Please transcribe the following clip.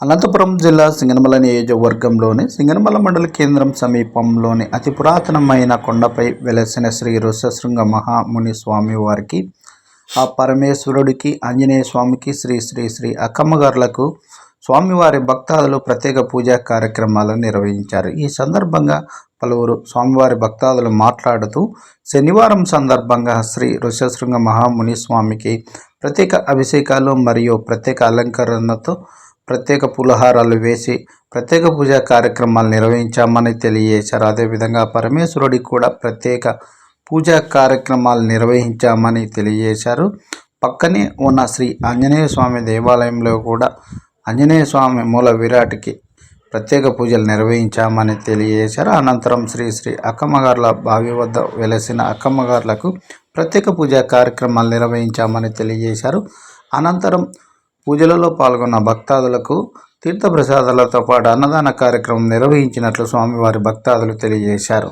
అనంతపురం జిల్లా సింగనమల నియోజకవర్గంలోని సింగనమల మండల కేంద్రం సమీపంలోని అతి పురాతనమైన కొండపై వెలసిన శ్రీ రుసశృంగ మహాముని స్వామి వారికి ఆ పరమేశ్వరుడికి ఆంజనేయ స్వామికి శ్రీ శ్రీ శ్రీ అక్కమ్మగారులకు స్వామివారి భక్తాదులు ప్రత్యేక పూజా కార్యక్రమాలను నిర్వహించారు. ఈ సందర్భంగా పలువురు స్వామివారి భక్తాదులు మాట్లాడుతూ శనివారం సందర్భంగా శ్రీ ఋషశృంగ మహాముని స్వామికి ప్రత్యేక అభిషేకాలు మరియు ప్రత్యేక అలంకరణతో ప్రత్యేక పులహారాలు వేసి ప్రత్యేక పూజా కార్యక్రమాలు నిర్వహించామని తెలియజేశారు. అదేవిధంగా పరమేశ్వరుడికి కూడా ప్రత్యేక పూజా కార్యక్రమాలు నిర్వహించామని తెలియజేశారు. పక్కనే ఉన్న శ్రీ ఆంజనేయ స్వామి దేవాలయంలో కూడా ఆంజనేయ స్వామి మూల విరాట్కి ప్రత్యేక పూజలు నిర్వహించామని తెలియజేశారు. అనంతరం శ్రీ శ్రీ అక్కమ్మగారుల బావి వద్ద వెలసిన అక్కమ్మగారులకు ప్రత్యేక పూజా కార్యక్రమాలు నిర్వహించామని తెలియజేశారు. అనంతరం పూజలలో పాల్గొన్న భక్తాదులకు తీర్థప్రసాదాలతో పాటు అన్నదాన కార్యక్రమం నిర్వహించినట్లు స్వామివారి భక్తాదులు తెలియజేశారు.